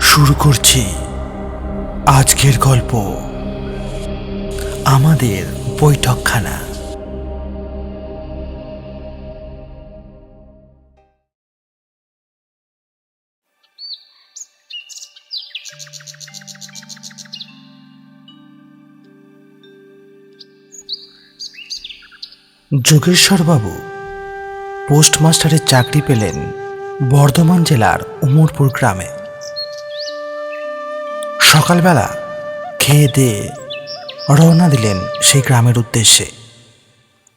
শুরু করছি আজকের গল্প। আমাদের বৈঠকখানা। যোগেশ্বরবাবু পোস্টমাস্টারের চাকরি পেলেন বর্ধমান জেলার উমরপুর গ্রামে। সকালবেলা খেয়ে দিয়ে রওনা দিলেন সেই গ্রামের উদ্দেশ্যে।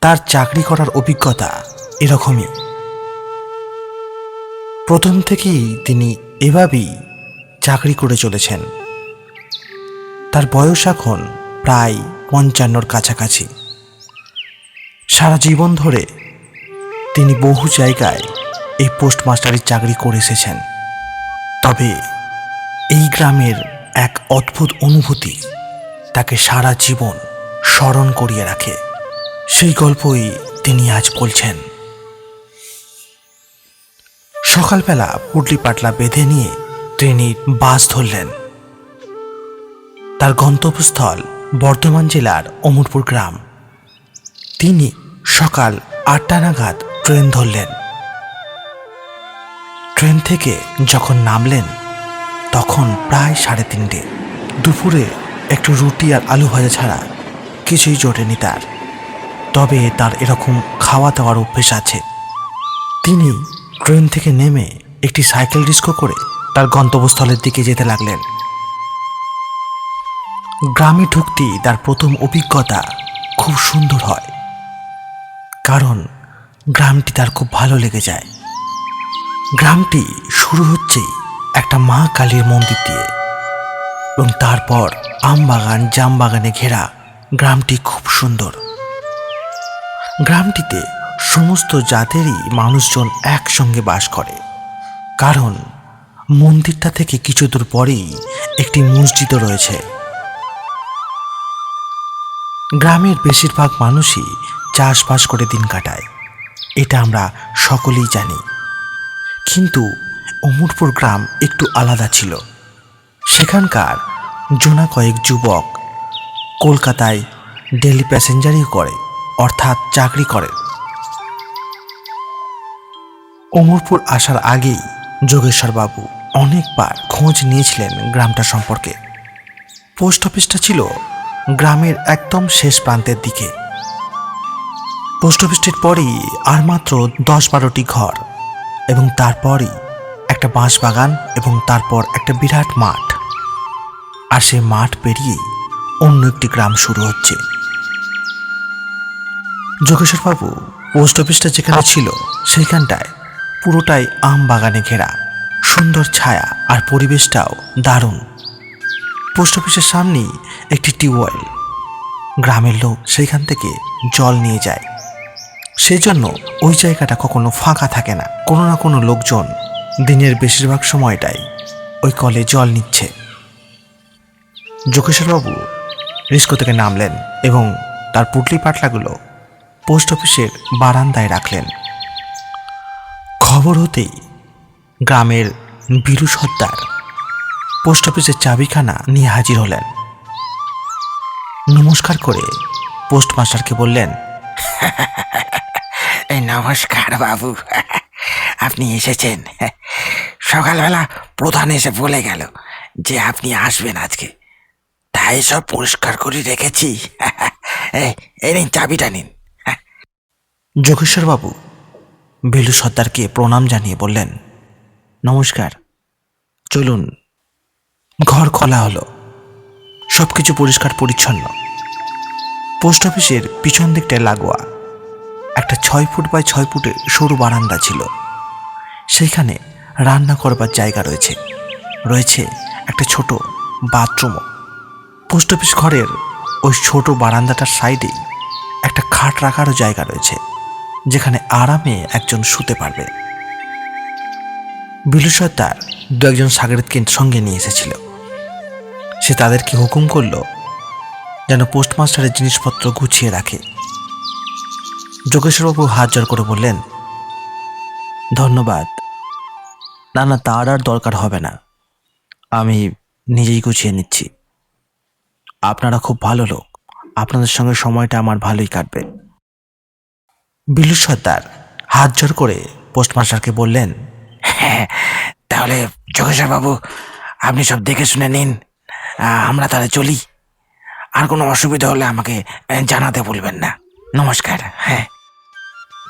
তার চাকরি করার অভিজ্ঞতা এরকমই। প্রথম থেকেই তিনি এভাবেই চাকরি করে চলেছেন। তার বয়স এখন প্রায় পঞ্চান্নর কাছাকাছি। সারা জীবন ধরে তিনি বহু জায়গায় এই পোস্টমাস্টারের চাকরি করে এসেছেন। তবে এই গ্রামের এক অদ্ভুত অনুভূতি তাকে সারা জীবন স্মরণ করিয়ে রাখে। সেই গল্পই তিনি আজ বলছেন। সকালবেলা পুটলি পাটলা বেঁধে নিয়ে তিনি বাস ধরলেন। তার গন্তব্যস্থল বর্ধমান জেলার অমরপুর গ্রাম। তিনি সকাল আটটা নাগাদ ট্রেন ধরলেন। ট্রেন থেকে যখন নামলেন, তখন প্রায় সাড়ে তিনটে। দুপুরে একটু রুটি আর আলু ভাজা ছাড়া কিছুই জোটেনি তার। তবে তার এরকম খাওয়া দাওয়ার অভ্যেস আছে। তিনি ট্রেন থেকে নেমে একটি সাইকেল ডিস্কো করে তার গন্তব্যস্থলের দিকে যেতে লাগলেন। গ্রামে ঢুকতেই তার প্রথম অভিজ্ঞতা খুব সুন্দর হয়। কারণ গ্রামটি তার খুব ভালো লেগে যায়। গ্রামটি শুরু হচ্ছে একটা মা কালীর মন্দির দিয়ে এবং তারপর আম বাগান জাম বাগানে ঘেরা গ্রামটি খুব সুন্দর। গ্রামটিতে সমস্ত জাতেরই মানুষজন একসঙ্গে বাস করে। কারণ মন্দিরটা থেকে কিছু দূর পরেই একটি মসজিদও রয়েছে। গ্রামের বেশিরভাগ মানুষই চাষবাস করে দিন কাটায়। এটা আমরা সকলেই জানি। কিন্তু অমরপুর গ্রাম একটু আলাদা ছিল। সেখানকার জোনা কয়েক যুবক কলকাতায় ডেলি প্যাসেঞ্জারই করে, অর্থাৎ চাকরি করে। অমরপুর আসার আগেই যোগেশ্বরবাবু অনেকবার খোঁজ নিয়েছিলেন গ্রামটা সম্পর্কে। পোস্ট অফিসটা ছিল গ্রামের একদম শেষ প্রান্তের দিকে। পোস্ট অফিসটির পরেই আর মাত্র দশ বারোটি ঘর এবং তারপরই একটা বাঁশ বাগান এবং তারপর একটা বিরাট মাঠ। আর সে মাঠ পেরিয়েই অন্য একটি গ্রাম শুরু হচ্ছে। যোগেশ্বরবাবু, পোস্ট অফিসটা যেখানে ছিল সেইখানটায় পুরোটাই আম বাগানে ঘেরা। সুন্দর ছায়া আর পরিবেশটাও দারুণ। পোস্ট অফিসের সামনেই একটি টিউবওয়েল। গ্রামের লোক সেইখান থেকে জল নিয়ে যায়। সেই জন্য ওই জায়গাটা কখনো ফাঁকা থাকে না। কোনো না কোনো লোকজন দিনের বেশিরভাগ সময়টাই ওই কলে জল নিচ্ছে। যোগেশ্বরবাবু রিস্কো থেকে নামলেন এবং তার পুটলি পাটলাগুলো পোস্ট অফিসের বারান্দায় রাখলেন। খবর হতেই গ্রামের বীরু সর্দার পোস্ট অফিসের চাবিখানা নিয়ে হাজির হলেন। নমস্কার করে পোস্টমাস্টারকে বললেন নমস্কার বাবু। আপনি এসেছেন। সকালবেলা প্রধান এসে বলে গেল যে আপনি আসবেন আজকে। তাই সব পরিষ্কার করে রেখেছি। এই নিন, চাবিটা নিন। যোগেশ্বরবাবু বেলু সর্দারকে প্রণাম জানিয়ে বললেন, নমস্কার। চলুন, ঘর খোলা হলো। সব কিছু পরিষ্কার পরিচ্ছন্ন পোস্ট অফিসের পিছন দিকটায় লাগোয়া। একটা ছয় ফুট বাই ছয় ফুটের সরু বারান্দা ছিল। সেইখানে রান্না করবার জায়গা রয়েছে। রয়েছে একটা ছোট বাথরুমও। পোস্ট অফিস ঘরের ওই ছোট বারান্দাটার সাইডেই একটা খাট রাখারও জায়গা রয়েছে, যেখানে আরামে একজন শুতে পারবে। বিলু সর্দার দু একজন সাগরেদকে সঙ্গে নিয়ে এসেছিল। সে তাদেরকে হুকুম করল, যেন পোস্টমাস্টারের জিনিসপত্র গুছিয়ে রাখে। যোগেশ্বরবাবু হাত জোর করে বললেন, ধন্যবাদ। না না, তার আর দরকার হবে না। আমি নিজেই গুছিয়ে নিচ্ছি। আপনারা খুব ভালো লোক। আপনাদের সঙ্গে সময়টা আমার ভালোই কাটবে। বিলু সর্দার হাত জোর করে পোস্টমাস্টারকে বললেন হ্যাঁ তাহলে যোগেশ্বরবাবু, আপনি সব দেখে শুনে নিন। আমরা তাহলে চলি। আর কোনো অসুবিধা হলে আমাকে জানাতে ভুলবেন না। নমস্কার হ্যাঁ।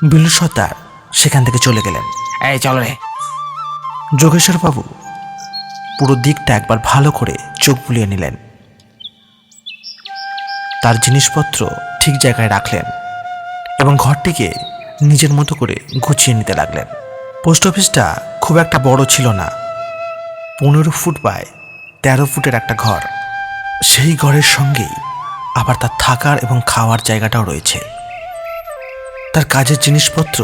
বিলু সর্দার সেখান থেকে চলে গেলেন। এই চলো রে। যোগেশ্বরবাবু পুরো দিকটা একবার ভালো করে চোখ বুলিয়ে নিলেন। তার জিনিসপত্র ঠিক জায়গায় রাখলেন এবং ঘরটিকে নিজের মতো করে গুছিয়ে নিতে লাগলেন। পোস্ট অফিসটা খুব একটা বড় ছিল না। পনেরো ফুট বাই তেরো ফুটের একটা ঘর। সেই ঘরের সঙ্গেই আবার তার থাকার এবং খাওয়ার জায়গাটাও রয়েছে। তার কাজের জিনিসপত্র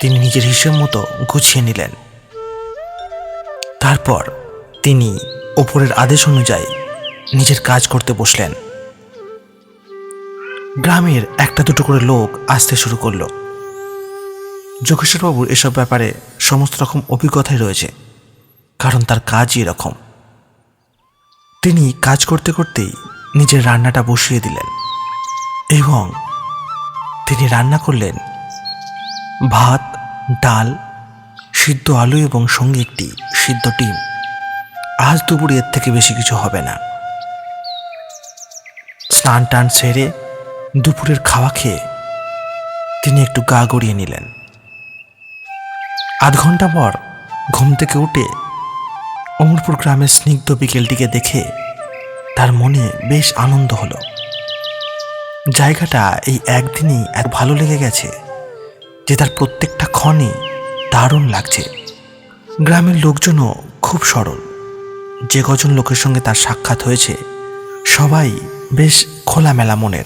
তিনি নিজের হিসেব মতো গুছিয়ে নিলেন। তারপর তিনি ওপরের আদেশ অনুযায়ী নিজের কাজ করতে বসলেন। গ্রামের একটা দুটো করে লোক আসতে শুরু করল। যোগেশ্বরবাবুর এসব ব্যাপারে সমস্ত রকম অভিজ্ঞতাই রয়েছে, কারণ তার কাজই এরকম। তিনি কাজ করতে করতেই নিজের রান্নাটা বসিয়ে দিলেন। এবং তিনি রান্না করলেন ভাত, ডাল, সিদ্ধ আলু এবং সঙ্গে একটি সিদ্ধ ডিম। আজ দুপুরে এর থেকে বেশি কিছু হবে না। স্নান টান সেরে দুপুরের খাওয়া খেয়ে তিনি একটু গা গড়িয়ে নিলেন। আধ ঘণ্টা পর ঘুম থেকে উঠে অমরপুর গ্রামের স্নিগ্ধ বিকেলটিকে দেখে তার মনে বেশ আনন্দ হলো। জায়গাটা এই একদিনই এক ভালো লেগে গেছে যে তার প্রত্যেকটা ক্ষণে দারুণ লাগছে। গ্রামের লোকজনও খুব সরল। যে কজন লোকের সঙ্গে তার সাক্ষাৎ হয়েছে, সবাই বেশ খোলামেলা মনের।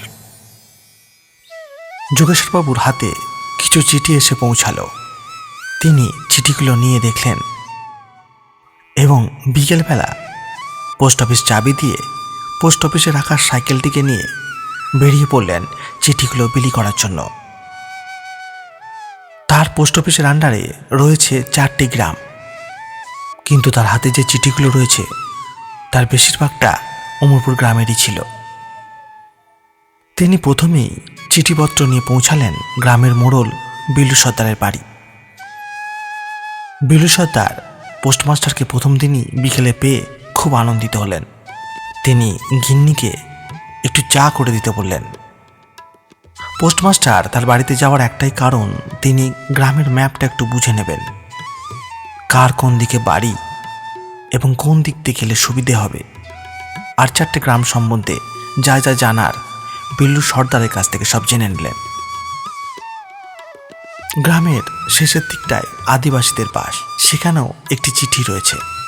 যোগেশ্বরবাবুর হাতে কিছু চিঠি এসে পৌঁছালো। তিনি চিঠিগুলো নিয়ে দেখলেন এবং বিকেলবেলা পোস্ট অফিস চাবি দিয়ে পোস্ট অফিসে রাখা সাইকেলটিকে নিয়ে বেরিয়ে পড়লেন চিঠিগুলো বিলি করার জন্য। তার পোস্ট অফিসের আন্ডারে রয়েছে চারটি গ্রাম। কিন্তু তার হাতে যে চিঠিগুলো রয়েছে, তার বেশিরভাগটা অমরপুর গ্রামেরই ছিল। তিনি প্রথমেই চিঠিপত্র নিয়ে পৌঁছালেন গ্রামের মোড়ল বিলু সর্দারের বাড়ি। বিলু সর্দার পোস্টমাস্টারকে প্রথম দিনই বিকেলে পেয়ে খুব আনন্দিত হলেন। তিনি গিন্নিকে একটু চা করে দিতে বললেন। পোস্টমাস্টার তার বাড়িতে যাওয়ার একটাই কারণ, তিনি গ্রামের ম্যাপটা একটু বুঝে নেবেন। কার কোন দিকে বাড়ি এবং কোন দিক দিয়ে গেলে সুবিধে হবে। আর চারটে গ্রাম সম্বন্ধে যা যা জানার বিল্লু সর্দারের কাছ থেকে সব জেনে নিলেন। গ্রামের শেষের দিকটায় আদিবাসীদের বাস, সেখানেও একটি চিঠি রয়েছে।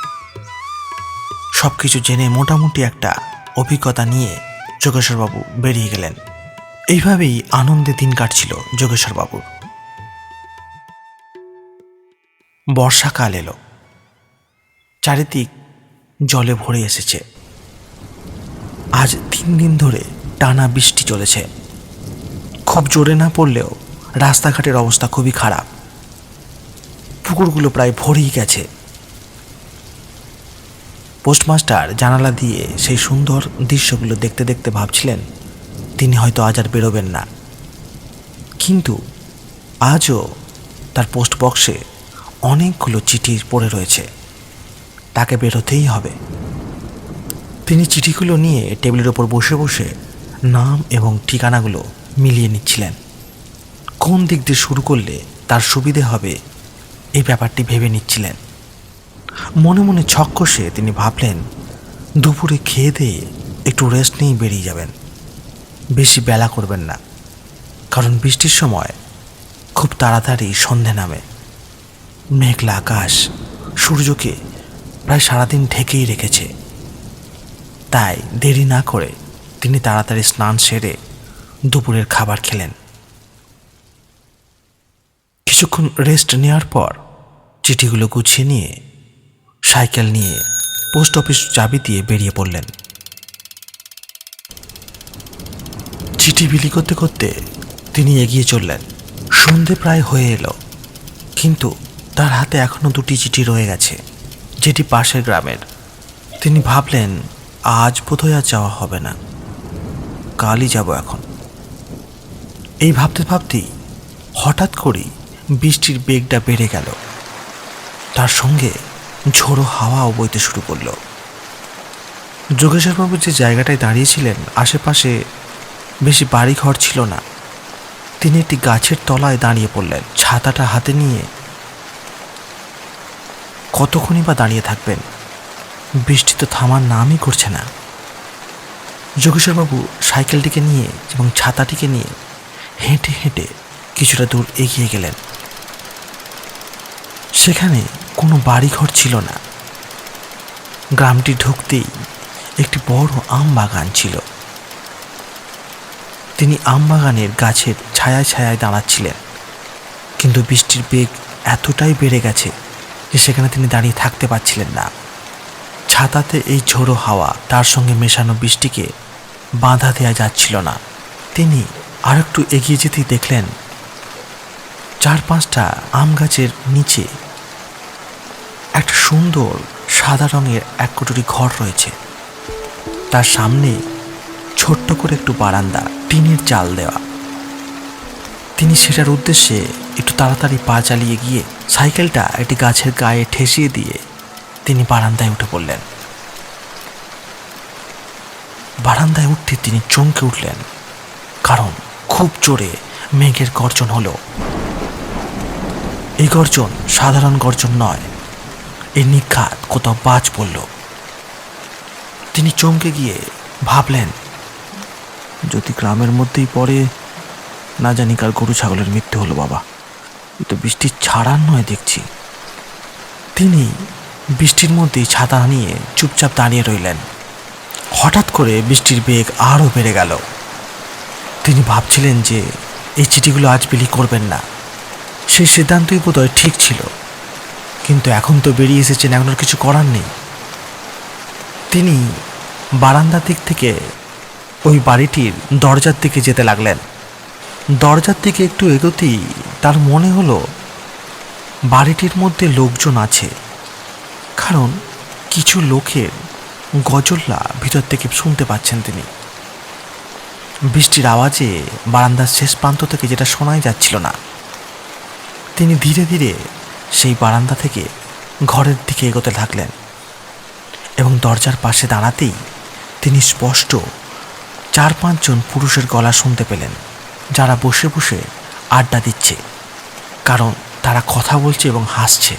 সব কিছু জেনে মোটামুটি একটা অভিজ্ঞতা নিয়ে যোগেশ্বরবাবু বেরিয়ে গেলেন। এইভাবেই আনন্দে দিন কাটছিল যোগেশ্বরবাবুর বর্ষাকাল এলো। চারিদিক জলে ভরে এসেছে। আজ তিন দিন ধরে টানা বৃষ্টি চলেছে। খুব জোরে না পড়লেও রাস্তাঘাটের অবস্থা খুবই খারাপ। পুকুরগুলো প্রায় ভরেই গেছে। পোস্টমাস্টার জানালা দিয়ে সেই সুন্দর দৃশ্যগুলো দেখতে দেখতে ভাবছিলেন, তিনি হয়তো আজ আর বেরোবেন না। কিন্তু আজও তার পোস্ট বক্সে অনেকগুলো চিঠি পড়ে রয়েছে। তাকে বেরোতেই হবে। তিনি চিঠিগুলো নিয়ে টেবিলের ওপর বসে বসে নাম এবং ঠিকানাগুলো মিলিয়ে নিচ্ছিলেন। কোন দিক দিয়ে শুরু করলে তার সুবিধে হবে, এই ব্যাপারটি ভেবে নিচ্ছিলেন। মনে মনে ছক কষে তিনি ভাবলেন, দুপুরে খেয়ে দিয়ে একটু রেস্ট নিয়েই বেরিয়ে যাবেন। বেশি বেলা করবেন না, কারণ বৃষ্টির সময় খুব তাড়াতাড়ি সন্ধে নামে। মেঘলা আকাশ সূর্যকে প্রায় সারাদিন ঢেকেই রেখেছে। তাই দেরি না করে তিনি তাড়াতাড়ি স্নান সেরে দুপুরের খাবার খেলেন। কিছুক্ষণ রেস্ট নেওয়ার পর চিঠিগুলো গুছিয়ে নিয়ে সাইকেল নিয়ে পোস্ট অফিস চাবি দিয়ে বেরিয়ে পড়লেন। চিঠি বিলি করতে করতে তিনি এগিয়ে চললেন। সন্ধে প্রায় হয়ে এলো, কিন্তু তার হাতে এখনও দুটি চিঠি রয়ে গেছে, যেটি পাশের গ্রামের। তিনি ভাবলেন, আজ বোধহয় আর যাওয়া হবে না। কালই যাব এখন। এই ভাবতে ভাবতেই হঠাৎ করেই বৃষ্টির বেগটা বেড়ে গেল। তার সঙ্গে ঝোড়ো হাওয়াও বইতে শুরু করল। যোগেশ্বরবাবু যে জায়গাটায় দাঁড়িয়েছিলেন, আশেপাশে বেশি বাড়ি ঘর ছিল না। তিনি একটি গাছের তলায় দাঁড়িয়ে পড়লেন, ছাতাটা হাতে নিয়ে। কতক্ষণই বা দাঁড়িয়ে থাকবেন? বৃষ্টি তো থামার নামই করছে না। যোগেশ্বরবাবু সাইকেলটিকে নিয়ে এবং ছাতাটিকে নিয়ে হেঁটে হেঁটে কিছুটা দূর এগিয়ে গেলেন। সেখানে কোনো বাড়িঘর ছিল না। গ্রামটি ঢুকতেই একটি বড় আম বাগান ছিল। তিনি আম বাগানের গাছের ছায়ায় ছায়ায় দাঁড়াচ্ছিলেন, কিন্তু বৃষ্টির বেগ এতটাই বেড়ে গেছে যে সেখানে তিনি দাঁড়িয়ে থাকতে পারছিলেন না। ছাতাতে এই ঝোড়ো হাওয়া তার সঙ্গে মেশানো বৃষ্টিকে বাধা দেওয়া যাচ্ছিল না। তিনি আর একটু এগিয়ে যেতেই দেখলেন চার পাঁচটা আম গাছের নিচে একটা সুন্দর সাদা রঙের এক কুটুরি ঘর রয়েছে। তার সামনে ছোট্ট করে একটু বারান্দা, টিনের চাল দেওয়া। তিনি সেটার উদ্দেশ্যে একটু তাড়াতাড়ি পা চালিয়ে গিয়ে সাইকেলটা একটি গাছের গায়ে ঠেসিয়ে দিয়ে তিনি বারান্দায় উঠে পড়লেন। বারান্দায় উঠতে তিনি চমকে উঠলেন, কারণ খুব জোরে মেঘের গর্জন হলো। এই গর্জন সাধারণ গর্জন নয় এই নিঘাত কোথাও বাজ পড়ল। তিনি চমকে গিয়ে ভাবলেন, যদি গ্রামের মধ্যেই পড়ে, না জানি কার গরু ছাগলের মৃত্যু হলো বাবা। এ তো বৃষ্টির ছাড়ার নয় দেখছি। তিনি বৃষ্টির মধ্যেই ছাতা নিয়ে চুপচাপ দাঁড়িয়ে রইলেন। হঠাৎ করে বৃষ্টির বেগ আরও বেড়ে গেল। তিনি ভাবছিলেন যে, এই চিঠিগুলো আজ বিলি করবেন না। সেই সিদ্ধান্তই বোধহয় ঠিক ছিল। কিন্তু এখন তো বেরিয়ে এসেছেন, এখন আর কিছু করার নেই। তিনি বারান্দার দিক থেকে ওই বাড়িটির দরজার দিকে যেতে লাগলেন। দরজার দিকে একটু এগোতেই তার মনে হলো, বাড়িটির মধ্যে লোকজন আছে, কারণ কিছু লোকের গজল্লা ভিতর থেকে শুনতে পাচ্ছেন তিনি। বৃষ্টির আওয়াজে বারান্দার শেষ প্রান্ত থেকে যেটা শোনাই যাচ্ছিল না। তিনি ধীরে ধীরে সেই বারান্দা থেকে ঘরের দিকে এগোতে থাকলেন এবং দরজার পাশে দাঁড়াতেই তিনি স্পষ্ট চার পাঁচজন পুরুষের গলা শুনতে পেলেন, যারা বসে বসে আড্ডা দিচ্ছে, কারণ তারা কথা বলছে এবং হাসছে।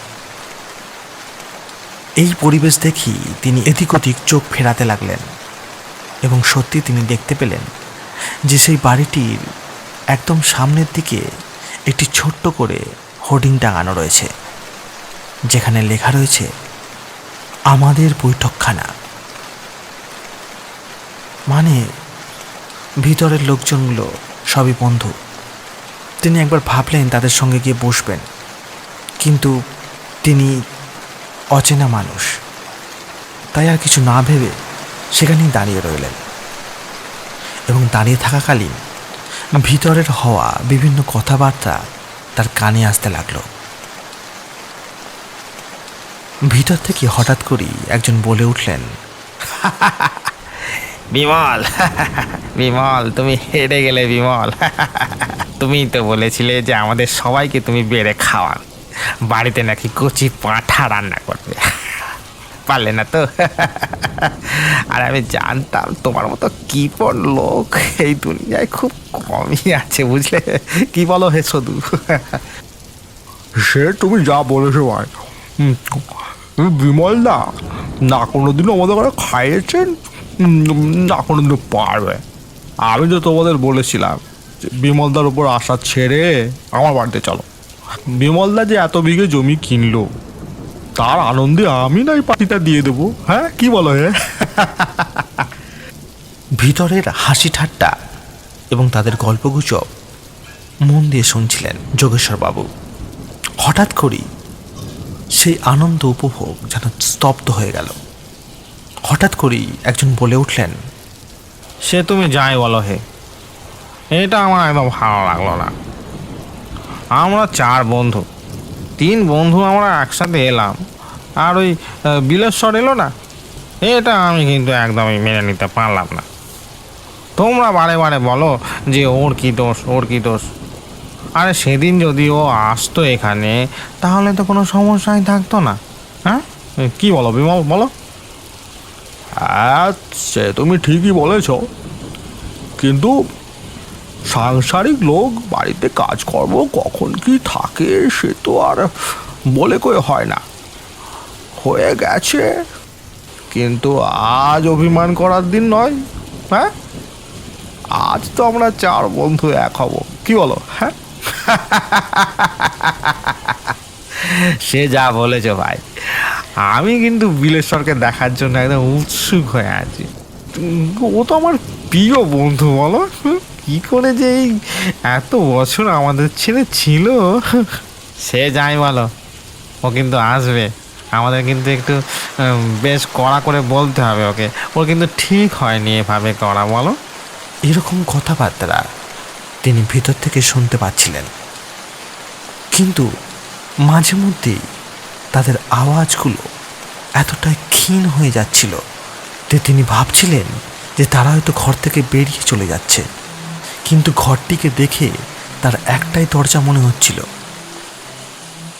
এই পরিবেশ দেখি তিনি এদিক ওদিক চোখ ফেরাতে লাগলেন এবং সত্যি তিনি দেখতে পেলেন যে সেই বাড়িটির একদম সামনের দিকে একটি ছোট্ট করে হোর্ডিং টাঙানো রয়েছে, যেখানে লেখা রয়েছে, আমাদের বৈঠকখানা। মানে ভিতরের লোকজনগুলো সবই বন্ধু। তিনি একবার ভাবলেন তাদের সঙ্গে গিয়ে বসবেন, কিন্তু তিনি অচেনা মানুষ। তাই আর কিছু না ভেবে সেখানেই দাঁড়িয়ে রইলেন। এবং দাঁড়িয়ে থাকাকালীন ভিতরের হওয়া বিভিন্ন কথাবার্তা তার কানে আসতে লাগল। ভিতর থেকে হঠাৎ করেই একজন বলে উঠলেন, বিমল বিমল, তুমি হেরে গেলে বিমল। তুমি তো বলেছিলে যে আমাদের সবাইকে তুমি বেড়ে খাওয়ান। বাড়িতে নাকি কচি পাঁঠা রান্না করবে। পারলে না তো। আর আমি জানতাম তোমার মতো কিপর লোক এই দুনিয়ায় খুব কমই আছে, বুঝলে? কি বলো হে শুধু সে তুমি যা বলেছ ভাই। বিমল দা না কোনোদিনও আমাদের ঘরে খাইয়েছেন না কোনোদিনও পারবে। আমি তো তোমাদের বলেছিলাম যে বিমলদার উপর আশা ছেড়ে আমার বাড়িতে চলো। বিমলদা যে এত বিঘে জমি কিনলো তার আনন্দে আমি না এই পার্টিটা দিয়ে দেবো। হ্যাঁ কি বলো হ্যাঁ ভিতরের হাসি ঠাট্টা এবং তাদের গল্পগুজব মন দিয়ে শুনছিলেন যোগেশ্বরবাবু হঠাৎ করেই সেই আনন্দ উপভোগ যেন স্তব্ধ হয়ে গেল। হঠাৎ করেই একজন বলে উঠলেন সে তুমি যাই বলো হে। এটা আমার একদম ভালো লাগল না। আমরা চার বন্ধু। তিন বন্ধু আমরা একসাথে এলাম। আর ওই বিলেশ্বর এলো না? এটা আমি কিন্তু একদমই মেনে নিতে পারলাম না। তোমরা বারে বারে বলো যে ওর কি দোষ, ওর কি দোষ? আরে সেদিন যদি ও আসতো এখানে, তাহলে তো কোনো সমস্যাই থাকতো না। হ্যাঁ? কি বলো, বিমল, বলো। সে তুমি ঠিকই বলেছ। কিন্তু সাংসারিক লোক, বাড়িতে কাজ কাজকর্ম কখন কি থাকে সে তো আর বলে কয়ে হয় না। হয়ে গেছে। কিন্তু আজ অভিমান করার দিন নয় হ্যাঁ? আজ তো আমরা চার বন্ধু এক হব। কি বলো হ্যাঁ? সে যা বলেছ ভাই। আমি কিন্তু বিলেশ্বরকে দেখার জন্য একদম উৎসুক হয়ে আছি। ও তো আমার প্রিয় বন্ধু, বলো কি করে যে এই এত বছর আমাদের ছেড়ে ছিল? সে যাই বলো ও কিন্তু আসবে। আমাদের কিন্তু একটু বেশ কড়া করে বলতে হবে ওকে। ওর কিন্তু ঠিক হয়নি এভাবে করা বলো। এরকম কথাবার্তা তিনি ভিতর থেকে শুনতে পাচ্ছিলেন। কিন্তু মাঝে মধ্যেই তাদের আওয়াজগুলো এতটাই ক্ষীণ হয়ে যাচ্ছিল যে তিনি ভাবছিলেন যে তারা হয়তো ঘর থেকে বেরিয়ে চলে যাচ্ছে। কিন্তু ঘরটিকে দেখে তার একটাই দরজা মনে হচ্ছিল।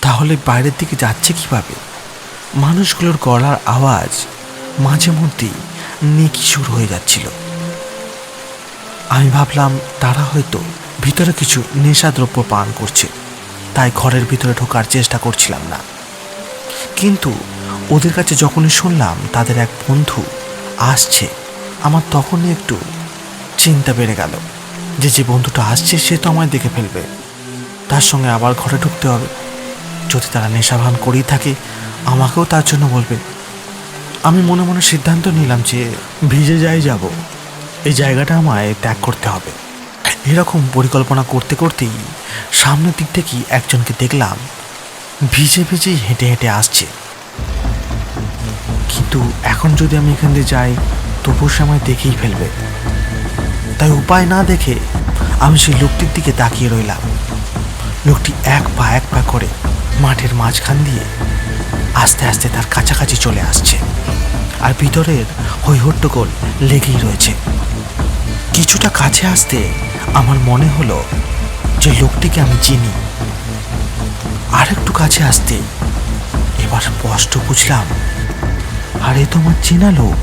তাহলে বাইরের দিকে যাচ্ছে কীভাবে? মানুষগুলোর গলার আওয়াজ মাঝে মধ্যেই নেকিসুর হয়ে যাচ্ছিল। আমি ভাবলাম, তারা হয়তো ভিতরে কিছু নেশাদ্রব্য পান করছে, তাই ঘরের ভিতরে ঢোকার চেষ্টা করছিলাম না। কিন্তু ওদের কাছে যখনই শুনলাম তাদের এক বন্ধু আসছে, আমার তখনই একটু চিন্তা বেড়ে গেল। যে যে বন্ধুটা আসছে, সে তো আমায় দেখে ফেলবে। তার সঙ্গে আবার ঘরে ঢুকতে হবে। যদি তারা নেশাভান করেই থাকে, আমাকেও তার জন্য বলবে। আমি মনে মনে সিদ্ধান্ত নিলাম যে ভিজে যাই যাব। এই জায়গাটা আমায় ত্যাগ করতে হবে। এরকম পরিকল্পনা করতে করতেই সামনের দিক থেকেই একজনকে দেখলাম ভিজে ভিজেই হেঁটে হেঁটে আসছে। কিন্তু এখন যদি আমি এখান দিয়ে যাই তবু সে আমায় দেখেই ফেলবে। তাই উপায় না দেখে আমি সেই লোকটির দিকে তাকিয়ে রইলাম। লোকটি এক পা এক পা করে মাঠের মাঝখান দিয়ে আস্তে আস্তে তার কাছাকাছি চলে আসছে আর ভিতরের হৈহট্টগোল লেগেই রয়েছে। কিছুটা কাছে আসতে আমার মনে হলো যে লোকটিকে আমি চিনি। আর একটু কাছে আসতে এবার স্পষ্ট বুঝলাম, আর এ তো আমার চেনা লোক?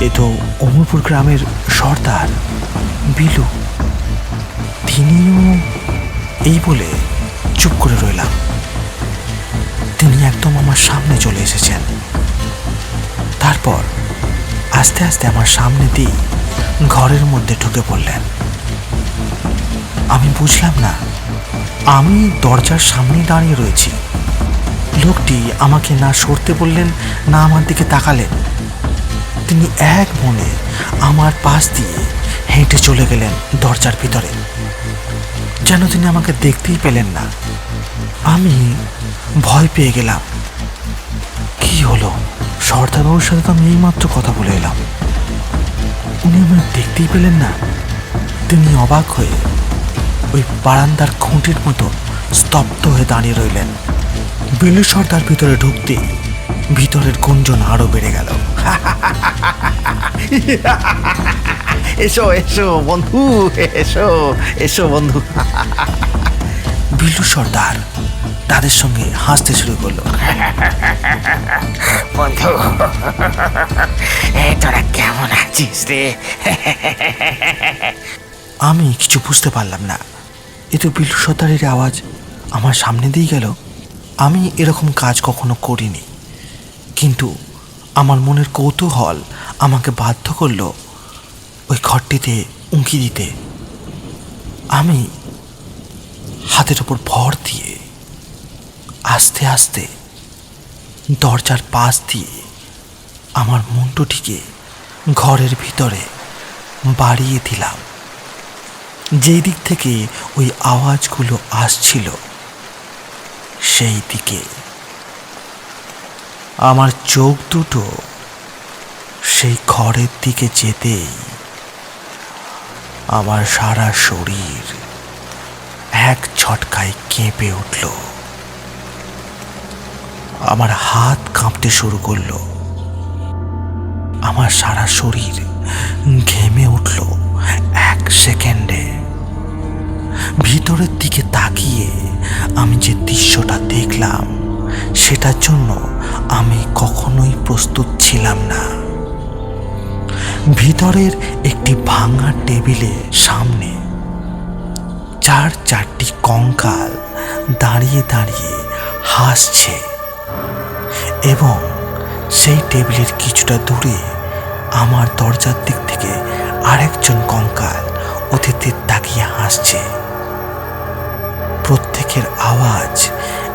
এ তো অমরপুর গ্রামের সর্দার, বিলু। তিনিও এই বলে চুপ করে রইলাম। তিনি একদম আমার সামনে চলে এসেছেন। তারপর আস্তে আস্তে আমার সামনে দিয়ে ঘরের মধ্যে ঢুকে পড়লেন। আমি বুঝলাম না, আমি দরজার সামনে দাঁড়িয়ে রয়েছি। লোকটি আমাকে না সরতে বললেন, না আমার দিকে তাকালেন। তিনি এক মনে আমার পাশ দিয়ে হেঁটে চলে গেলেন দরজার ভিতরে। যেন তিনি আমাকে দেখতেই পেলেন না। আমি ভয় পেয়ে গেলাম। কি হলো? সর্দারবাবুর সাথে তো আমি এইমাত্র কথা বলে এলাম। উনি আমায় দেখতেই পেলেন না। তিনি অবাক হয়ে ওই বারান্দার খুঁটির মতো স্তব্ধ হয়ে দাঁড়িয়ে রইলেন। বিলু সর্দার ভিতরে ঢুকতে ভিতরের গুঞ্জন আরও বেড়ে গেল। এসো এসো বন্ধু এসো এসো বন্ধু। বিল্লু সর্দার তাদের সঙ্গে হাসতে শুরু করল। বন্ধু তোরা কেমন আছিস রে? আমি কিছু বুঝতে পারলাম না। এ তো বিল্লু সর্দারের আওয়াজ আমার সামনে দিয়ে গেল। আমি এরকম কাজ কখনো করিনি। কিন্তু আমার মনের কৌতূহল আমাকে বাধ্য করল ওই ঘরটিতে উঁকি দিতে। আমি হাতের ওপর ভর দিয়ে আস্তে আস্তে দরজার পাশ দিয়ে আমার মুন্ডুটিকে ঘরের ভিতরে বাড়িয়ে দিলাম। যেই দিক থেকে ওই আওয়াজগুলো আসছিল, সেই দিকে আমার চোখ দুটো সেই ঘরের দিকে যেতেই আমার সারা শরীর এক ঝটকায় কেঁপে উঠল। আমার হাত কাঁপতে শুরু করল। আমার সারা শরীর ঘেমে উঠল এক সেকেন্ডে। ভিতরের দিকে তাকিয়ে আমি যে দৃশ্যটা দেখলাম, সেটার জন্য আমি কখনোই প্রস্তুত ছিলাম না। ভিতরের একটি ভাঙা টেবিলে সামনে চার চারটি কঙ্কাল দাঁড়িয়ে দাঁড়িয়ে হাসছে এবং সেই টেবিলের কিছুটা দূরে আমার দরজার দিক থেকে আরেকজন কঙ্কাল অতিথির তাকিয়ে হাসছে। প্রত্যেকের আওয়াজ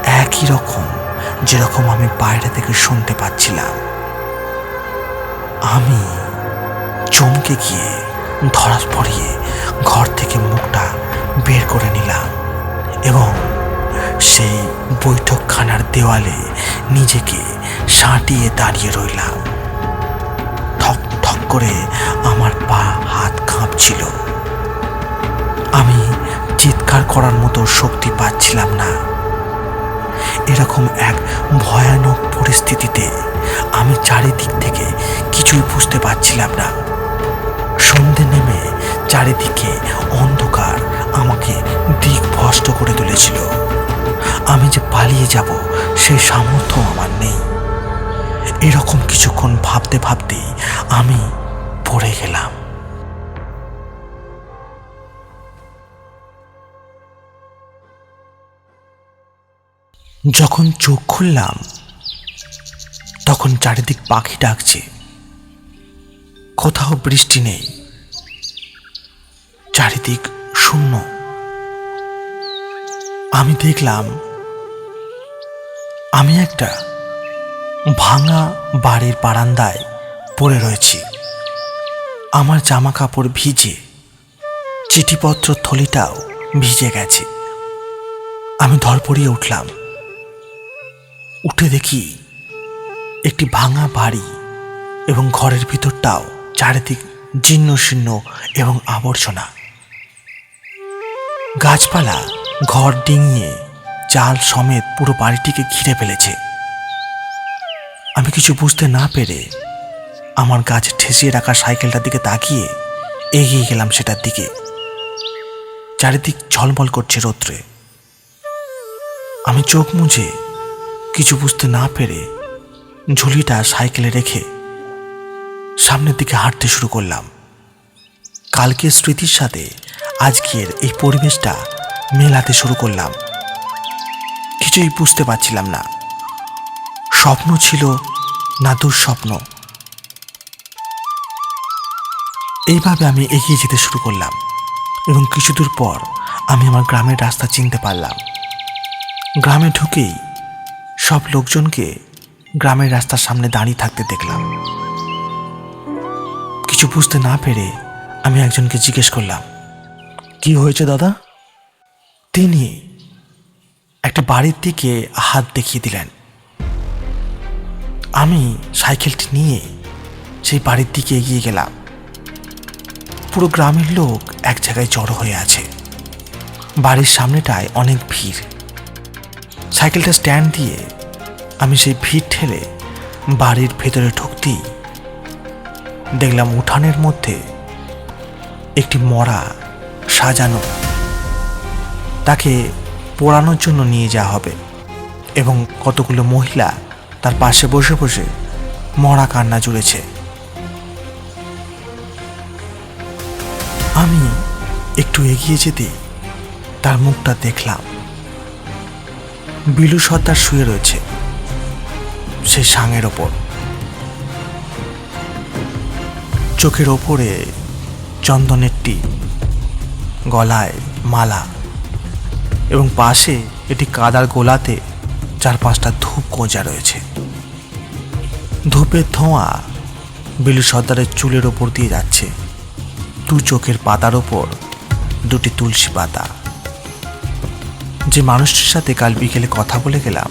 একই রকম। যেরকম আমি বাইরে থেকে শুনতে পাচ্ছিলাম। আমি চমকে গিয়ে ধরাস পড়িয়ে ঘর থেকে মুখটা বের করে নিলাম এবং সেই বৈঠকখানার দেওয়ালে নিজেকে সাঁটিয়ে দাঁড়িয়ে রইলাম। ঠক ঠক করে আমার পা হাত কাঁপছিল। আমি চিৎকার করার মতো শক্তি পাচ্ছিলাম না। এরকম এক ভয়ানক পরিস্থিতিতে আমি চারিদিক থেকে কিছুই বুঝতে পারছিলাম না। সন্ধে নেমে চারিদিকে অন্ধকার আমাকে দিক ভ্রষ্ট করে তুলেছিল। আমি যে পালিয়ে যাব সে সামর্থ্য আমার নেই। এরকম কিছুক্ষণ ভাবতে ভাবতেই আমি পড়ে গেলাম। যখন চোখ খুললাম, তখন চারিদিক পাখি ডাকছে। কোথাও বৃষ্টি নেই। চারিদিক শূন্য। আমি দেখলাম, আমি একটা ভাঙা বাড়ির বারান্দায় পড়ে রয়েছি। আমার জামা কাপড় ভিজে, চিঠিপত্র থলিটাও ভিজে গেছে। আমি ধরপড়িয়ে উঠলাম। উঠে দেখি একটি ভাঙা বাড়ি এবং ঘরের ভিতরটাও চারিদিক জীর্ণ শীর্ণ এবং আবর্জনা। গাছপালা, ঘর ডিঙিয়ে চাল সমেত পুরো বাড়িটিকে ঘিরে ফেলেছে। আমি কিছু বুঝতে না পেরে আমার গাছ ঠেসিয়ে রাখা সাইকেলটার দিকে তাকিয়ে এগিয়ে গেলাম সেটার দিকে। চারিদিক ঝলমল করছে রৌদ্রে। আমি চোখ মুছে কিছু বুঝতে না পেরে ঝুলিটা সাইকেলে রেখে সামনের দিকে হাঁটতে শুরু করলাম। কালকের স্মৃতির সাথে আজকের এই পরিবেশটা মেলাতে শুরু করলাম। কিছুই বুঝতে পারছিলাম না। স্বপ্ন ছিল না দুঃস্বপ্ন এইভাবে আমি এগিয়ে যেতে শুরু করলাম এবং কিছু দূর পর আমি আমার গ্রামের রাস্তা চিনতে পারলাম। গ্রামে ঢুকেই সব লোকজনকে গ্রামের রাস্তার সামনে দাঁড়িয়ে থাকতে দেখলাম। কিছু বুঝতে না পেরে আমি একজনকে জিজ্ঞেস করলাম, কি হয়েছে দাদা? তিনি একটা বাড়ির দিকে হাত দেখিয়ে দিলেন। আমি সাইকেলটি নিয়ে সেই বাড়ির দিকে এগিয়ে গেলাম। পুরো গ্রামের লোক এক জায়গায় জড়ো হয়ে আছে। বাড়ির সামনেটায় অনেক ভিড়। সাইকেলটা স্ট্যান্ড দিয়ে আমি সেই ভিড় ঠেলে বাড়ির ভেতরে ঢুকতেই দেখলাম উঠানের মধ্যে একটি মরা সাজানো তাকে পোড়ানোর জন্য নিয়ে যাওয়া হবে এবং কতগুলো মহিলা তার পাশে বসে বসে মরা কান্না জুড়েছে। আমি একটু এগিয়ে যেতে তার মুখটা দেখলাম। বিলু সর্দার শুয়ে রয়েছে। সেই সাঙের ওপর। চোখের ওপরে চন্দনের টিপ, গলায় মালা এবং পাশে এটি কাদার গোলাতে চার পাঁচটা ধূপ গোঁজা রয়েছে। ধূপের ধোঁয়া বিলু সর্দারের চুলের ওপর দিয়ে যাচ্ছে। দু চোখের পাতার ওপর দুটি তুলসী পাতা। যে মানুষটির সাথে কাল বিকেলে কথা বলে গেলাম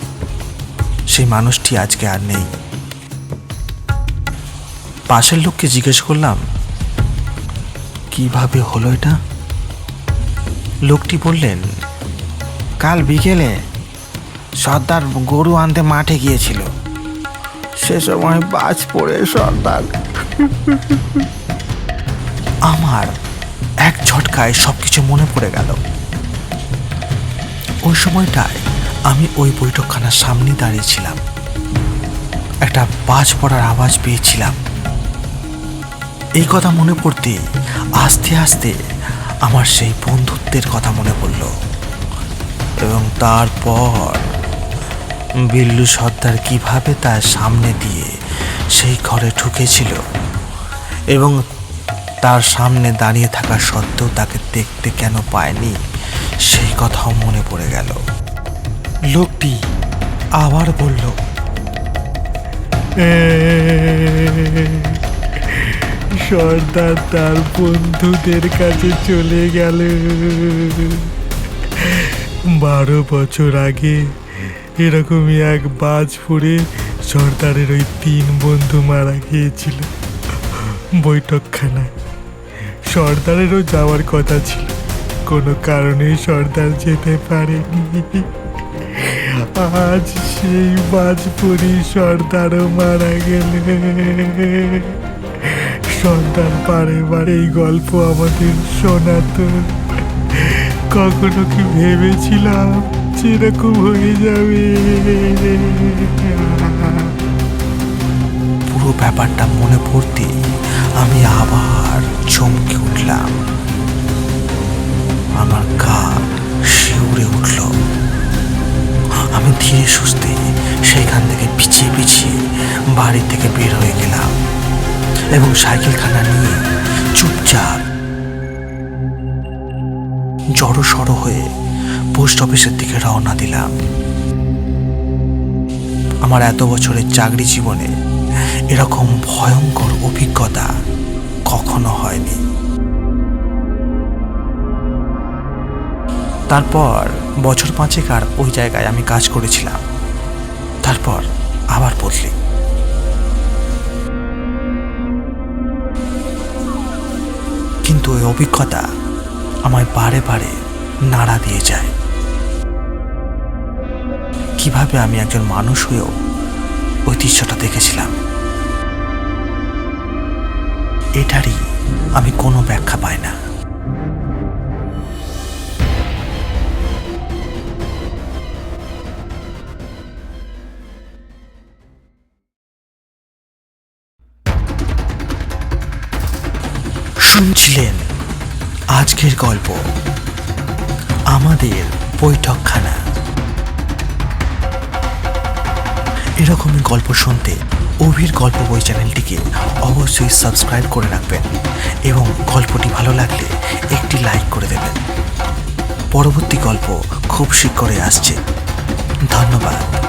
সেই মানুষটি আজকে আর নেই। পাশের লোককে জিজ্ঞেস করলাম, কীভাবে হলো এটা? লোকটি বললেন, কাল বিকেলে সর্দার গরু আনতে মাঠে গিয়েছিল। সে সময় বাজ পড়ে সর্দার। আমার এক ঝটকায় সবকিছু মনে পড়ে গেল। ওই সময়টায় আমি ওই বৈঠকখানার সামনে দাঁড়িয়েছিলাম একটা বাজ পড়ার আওয়াজ পেয়েছিলাম। এই কথা মনে পড়তে আস্তে আস্তে আমার সেই বন্ধুত্বের কথা মনে পড়ল। এবং তারপর বিল্লু সর্দার কীভাবে তার সামনে দিয়ে সেই ঘরে ঢুকেছিল এবং তার সামনে দাঁড়িয়ে থাকা সত্ত্বেও তাকে দেখতে কেন পায়নি, সেই কথাও মনে পড়ে গেল। লোকটি আবার বলল সর্দার তার বন্ধুদের কাছে চলে গেল। বারো বছর আগে এরকমই এক বাজ পড়ে সর্দারের ওই তিন বন্ধু মারা গিয়েছিল। বৈঠকখানায় সর্দারেরও যাওয়ার কথা ছিল। কোনো কারণে সর্দার যেতে পারেনি। আজ সেই বাজ পড়ি সর্দারও মারা গেলে। সন্তান পারে বারে এই গল্প আমাদের শোনাতো। কখনো কি ভেবেছিলাম যেরকম হয়ে যাবে? পুরো ব্যাপারটা মনে পড়তে আমি আবার চমকে উঠলাম। আমার গা শিউরে উঠল। আমি ধীরে সুস্থে সেইখান থেকে পিছিয়ে পিছিয়ে বাড়ি থেকে বের হয়ে গেলাম এবং সাইকেলখানা নিয়ে চুপচাপ জড়ো সড়ো হয়ে পোস্ট অফিসের দিকে রওনা দিলাম। আমার এত বছরের চাকরি জীবনে এরকম ভয়ঙ্কর অভিজ্ঞতা কখনো হয়নি। তারপর বছর পাঁচেক আর ওই জায়গায় আমি কাজ করেছিলাম। তারপর আবার বদলি। কিন্তু ওই অভিজ্ঞতা আমায় বারে বারে নাড়া দিয়ে যায়। কীভাবে আমি একজন মানুষ হয়েও ঐতিহ্যটা দেখেছিলাম। এটারই আমি কোনো ব্যাখ্যা পাই না। শুনছিলেন আজকের গল্প, আমাদের বৈঠকখানা। এরকম গল্প শুনতে অভির গল্প বই চ্যানেলটিকে অবশ্যই সাবস্ক্রাইব করে রাখবেন এবং গল্পটি ভালো লাগলে একটি লাইক করে দেবেন। পরবর্তী গল্প খুব শীঘ্রই আসছে। ধন্যবাদ।